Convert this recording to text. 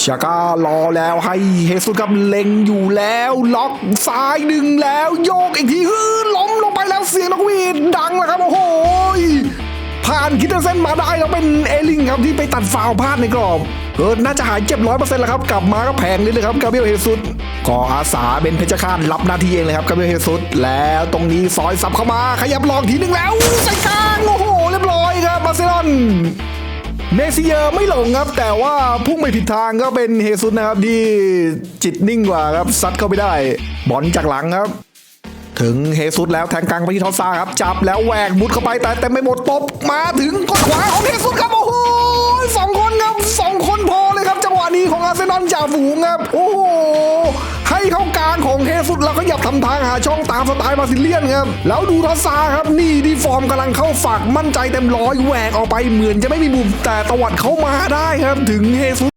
ชาก้ารอแล้วให้เฮซุสครับเล็งอยู่แล้ว ล็อกซ้ายดึงแล้วโยกอีกทีฮือล้มลงไปแล้วเสียงนกหวีดดังแล้วครับ โอ้โหผ่านคิดเส้นมาได้แล้วเป็นเอลิงครับที่ไปตัดฟาวพลาดในกรอบเออน่าจะหายเจ็บร้อยเปอร์เซ็นต์แล้วครับ กลับมาก็แพงนิดเลยครับกาเบรียลเฮซุสก็อาสาเป็นเพชรฆาตรับหน้าที่เองเลยครับกาเบรียลเฮซุสแล้วตรงนี้ซอยสับเข้ามาขยับลองทีหนึ่งแล้ว เมสซี่เยอร์ไม่หลงครับ แต่ว่าพุ่งไปผิดทางก็เป็นเฮซุสนะครับที่จิตนิ่งกว่าครับซัดเข้าไปได้ บอลจากหลังครับ ถึงเฮซุสแล้วแทงกลางไปที่ทอสซาครับ จับแล้วแหวกมุดเข้าไปแต่แต่ไม่หมดตบมาถึงกดขวาของเฮซุสครับโอ้โหสองคนครับสองคนพอเลยครับ จังหวะนี้ของอาร์เซนอลจ่าฝูงครับโอ้โห เข้ากลางของเฮซุสแล้วก็หยับทำทางหาช่องตามสไตล์บาซิเลียนครับแล้วดูทอสซาครับนี่ดีฟอร์มกำลังเข้าฝักมั่นใจเต็มร้อยแหวกออกไปเหมือนจะไม่มีมุมแต่ตวัดเข้ามาได้ครับถึงเฮซุ